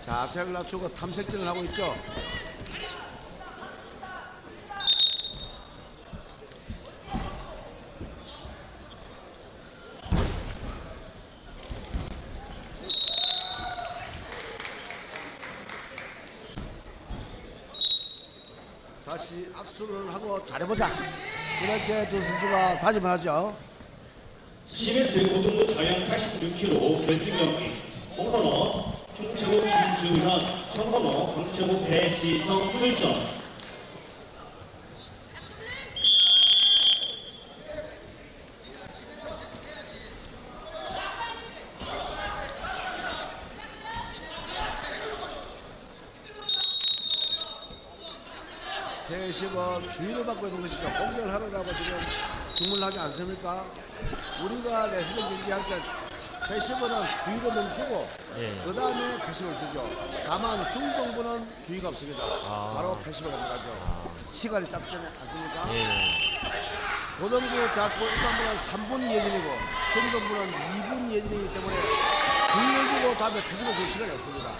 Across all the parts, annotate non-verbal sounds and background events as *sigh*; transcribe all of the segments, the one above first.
자세를 낮추고 탐색진을 하고 있죠. 다시 악수를 하고 잘해보자. 이렇게 두 선수가 다짐을 하죠. 11대 고등부 자양 86kg 결승 경기 홍건호 축구체국 김주현 청건호 강주체국 배지성 출전 대시고 주의를 받고 있는 것이죠. 공격을 하느라고 지금 주문을 하지 않습니까? 우리가 레슬링 경기할 때 패시브는 주의를 멈추고 예. 그 다음에 패시브를 주죠. 다만 중동부는 주의가 없습니다. 아. 바로 패시브가 들어가죠. 시간이 짧지 않습니까? 예. 고등부 자꾸 일반부는 3분 예진이고 중동부는 2분 예진이기 때문에 주의를 주고 다음에 패시브 줄 시간이 없습니다.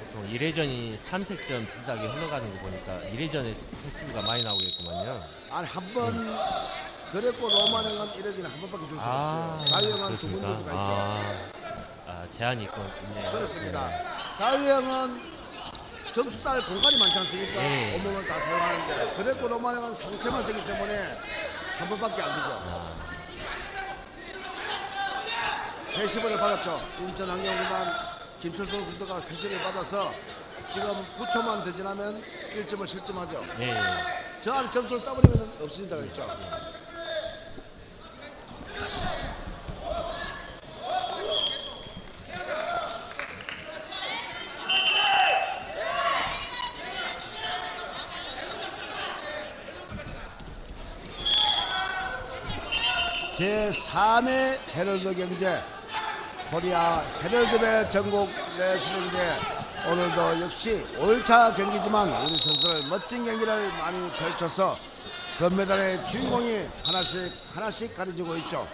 보통 1회전이 탐색전 비슷하게 흘러가는 거 보니까 1회전에 패시브가 많이 나오겠구만요. 아니 한번 그랬고 로마행은 이래지는 한 번밖에 줄 수가 아, 없어요. 자유형은 두번 그렇습니까? 줄 수가 있죠. 아, 아, 제한이 있군. 네. 그렇습니다. 자유형은 점수 딸 공간이 많지 않습니까? 네. 온몸을 다 사용하는데 그랬고 로마행은 상체만 세기 때문에 한 번밖에 안 주죠. 아, 패시브를 받았죠. 인천 항공구만 김철성 선수가 패시브를 받아서 지금 9초만 더 지나면 1점을 실점하죠. 예. 저 안에 점수를 따버리면 없어진다 그랬죠. 제3회 헤럴드 경제 코리아 헤럴드배 전국 레슬링대 오늘도 역시 5일차 경기지만 우리 선수들 멋진 경기를 많이 펼쳐서 금메달의 주인공이 하나씩 하나씩 가려지고 있죠.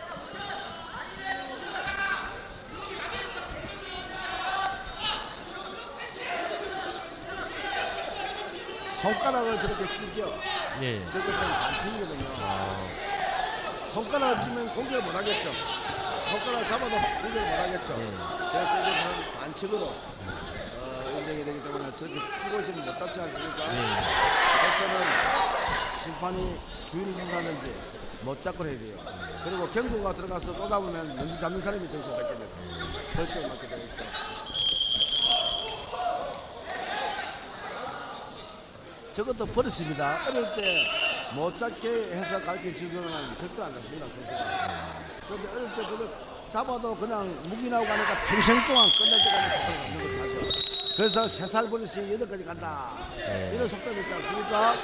손가락을 저렇게 끼죠. 예. 저것은 반칙이거든요. 아, 손가락을 끼면 공격을 못 하겠죠. 손가락 잡아도 공격을 못 하겠죠. 네. 그래서 이제는 반칙으로 어, 인정이 되기 때문에 저렇게 있으면 못 잡지 않습니까? 예. 그때는 심판이 주의를 준다든지 못 잡고 해야 돼요. 그리고 경고가 들어가서 또 잡으면 먼저 잡는 사람이 점수 받겠네요. 결정 맞게 되니까. 저것도 버릇입니다. 어릴 때 못 잡게 해서 가르쳐 주면 절대 안 잡습니다, 선수가. 그런데 어릴 때 그걸 잡아도 그냥 무기 나오고 하니까 평생 동안 끝날 때까지 속도를 갖는 것을 하죠. 그래서 세 살 버릇이 여덟 가지 간다. 네. 이런 속도가 있지 않습니까?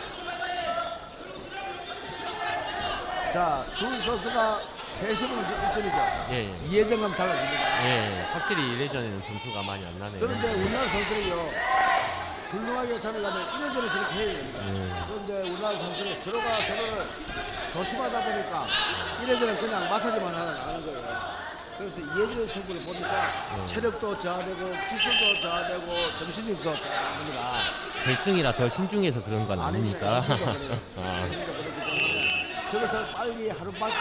자, 두 선수가 패시브는 1점이죠. 예. 이해정감 달라집니다. 예. 확실히 1회전에는 점수가 많이 안 나네요. 그런데 우리나라 선수들이요. 훌륭하게 참여하면 1회전에 저렇게 해야 됩니다. 예. 그런데 우리나라 선수들이 서로가 서로를 조심하다 보니까 1회전은 그냥 마사지만 하다 나가는 거예요. 그래서 이해진의 승부를 보니까 네. 체력도 저하되고 기술도 저하되고 정신력도 저하됩니다. 결승이라 더 신중해서 그런 건 아닙니까? *laughs* 아, 아. 저것을 빨리 하루빨리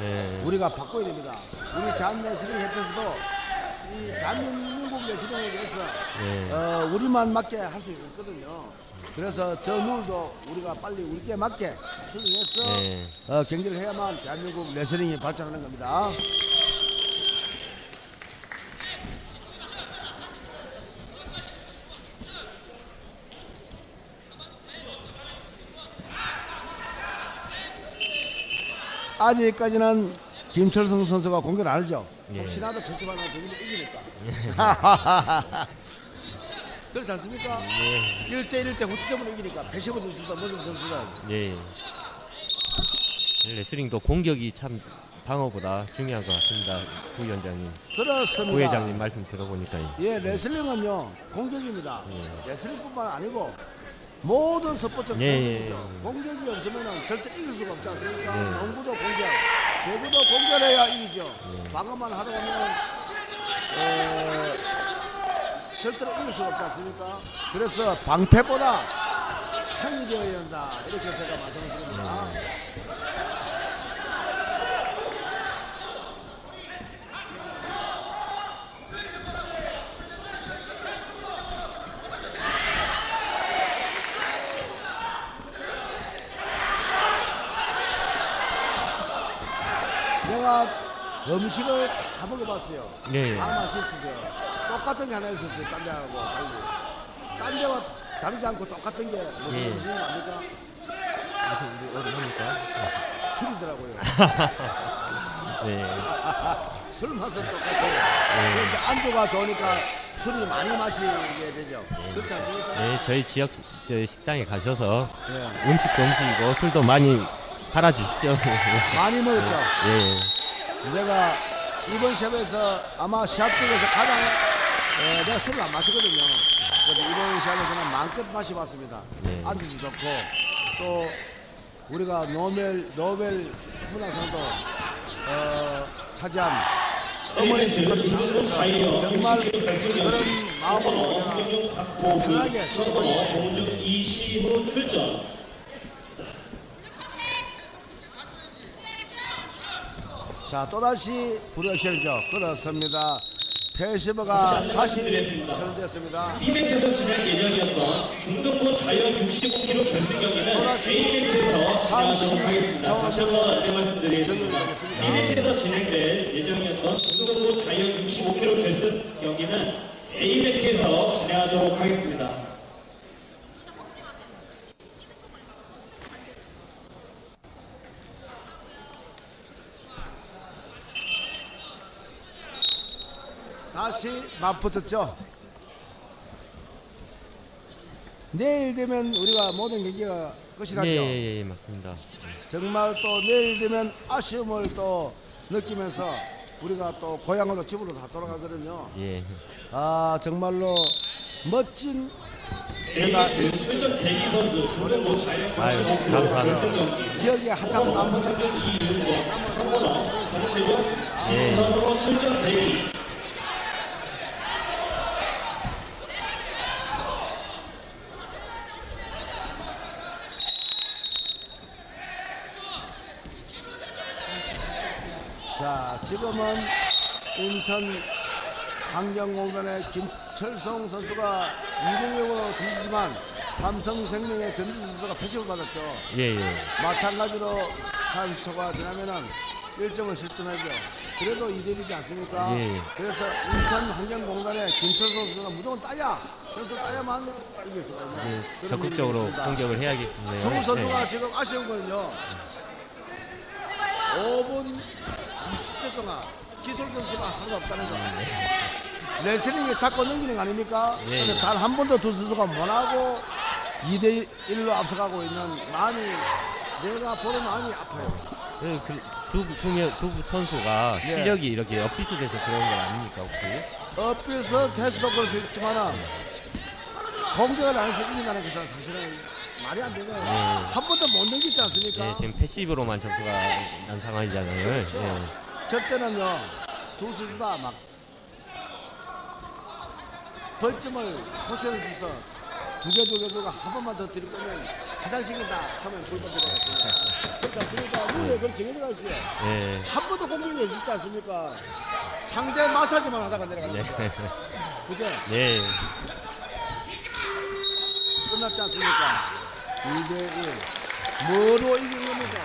예. 우리가 바꿔야 됩니다. 우리 대한민국 협회에서도 이 대한민국 레슬링에 대해서 예. 어, 우리만 맞게 할 수 있거든요. 그래서 저 룰도 우리가 빨리 우리께 맞게 수정해서 예. 어, 경기를 해야만 대한민국 레슬링이 발전하는 겁니다. 아직까지는 김철성 선수가 공격을 안 하죠. 예. 혹시나도 표시만 하나 되면 이기니까. 그렇지 않습니까? 예. 1대1 때 후치점으로 이기니까 배시브 점수다 무슨 점수다 예. 레슬링도 공격이 참 방어보다 중요한 것 같습니다. 부위원장님, 그렇습니다. 부회장님 말씀 들어보니까 예, 레슬링은요 공격입니다. 예. 레슬링뿐만 아니고 모든 스포츠는 예, 공격이죠. 예, 예. 공격이 없으면 절대 이길 수가 없지 않습니까? 예. 농구도 공격, 배구도 공격해야 이기죠. 예. 방어만 하다 보면 어, 절대로 이길 수가 없지 않습니까? 그래서 방패보다 되어야 한다. 이렇게 제가 말씀을 드립니다. 내가 음식을 다 먹어봤어요. 예. 다 맛있었어요. 똑같은 게 하나 있었어요. 딴 데하고 달리. 딴 데와 다르지 않고 똑같은 게 무슨 예. 음식이 아닙니까? 무슨 우리 어디 합니까? 술이더라고요. *laughs* 네. *laughs* 술 맛은 똑같아요. 예. 그런데 안주가 좋으니까 술이 많이 마시게 되죠. 그렇지 않습니까? 네, 저희 지역 시- 저 식당에 가셔서 예. 음식도 음식이고 술도 많이 팔아주시죠. 많이 먹었죠. 예. 내가 이번 시합에서 아마 시합 중에서 가장 에, 내가 술을 안 마시거든요. 그래서 이번 시합에서는 마음껏 마셔봤습니다. 네. 안주도 좋고 또 우리가 노벨 노벨 문학상도 어, 차지한 어머니 정말 60kg 결승 경기 그런 마음으로 편하게 천선호, 봉준, 이시우 출전 자 또다시 불어시죠. 그렇습니다. 페시버가 다시 설됐습니다. B매치에서 진행 예정이었던 중등부 자이언 65kg 결승 경기는 A매치에서 진행하도록 하겠습니다. 다시 한번 안내 말씀드리겠습니다. 적용하겠습니다. B매치에서 진행될 예정이었던 중등부 자이언 65kg 결승 경기는 A매치에서 진행하도록 하겠습니다. 다시 맞붙었죠. 내일 되면 우리가 모든 경기가 끝이 예, 나죠. 예, 예, 맞습니다. 정말 또 내일 되면 아쉬움을 또 느끼면서 우리가 또 고향으로 집으로 다 돌아가거든요. 예. 아 정말로 멋진 제가 중등부 자이언 아유, 65kg 감사합니다. 기억에 한참 남은 예. 선수로 출전 대기 자 지금은 인천 환경공단의 김철성 선수가 2대0으로 뒤지지만 삼성생명의 전진 선수가 패식을 받았죠. 예, 예. 마찬가지로 30초가 지나면은 1점을 실점하죠. 그래도 2대1이지 않습니까? 예. 그래서 인천 환경공단의 김철성 선수가 무조건 따야, 점수 따야만 이길 수가 있는 그런 적극적으로. 공격을 해야겠네요. 두 선수가 네. 지금 아쉬운 거는요. 5분 20초 동안 기술 선수가 하나도 없다는 거. 레슬링에 자꾸 넘기는 거 아닙니까? 예, 예. 단한 번도 두 선수가 못하고 2대 1로 앞서가고 있는 마음이 내가 보는 마음이 아파요. 그, 그, 두, 두, 명, 두 선수가 예. 실력이 이렇게 엇비슷해서 그런 건 아닙니까, 혹시? 엇비서 테스도 그럴 수 있지만은 공격을 안 해서 이긴다는 것은 사실은 말이 안 되고요. 예. 한 번도 못 넘겼지 않습니까? 예, 지금 패시브로만 점수가 난 상황이잖아요. 그렇죠. 예. 저 때는요 두 선수 다막 벌점을 포션을 줘서 두개두개 두고 한 번만 더 드릴 거면 화장실이다 하면 불번 들어갔습니다. 않습니까? 룰에 그걸 정해져 있어요. 예. 한 번도 공격이 없지 않습니까? 상대 마사지만 하다가 네. 거죠. 그죠? 네. 끝났지 않습니까? 2대1 뭐로 이긴 겁니까?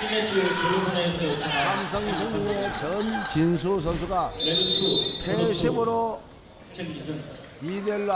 B매치 교류선에서 요청한 삼성생명의 전진수 선수가 레드2 패식으로 챔피언 2대1로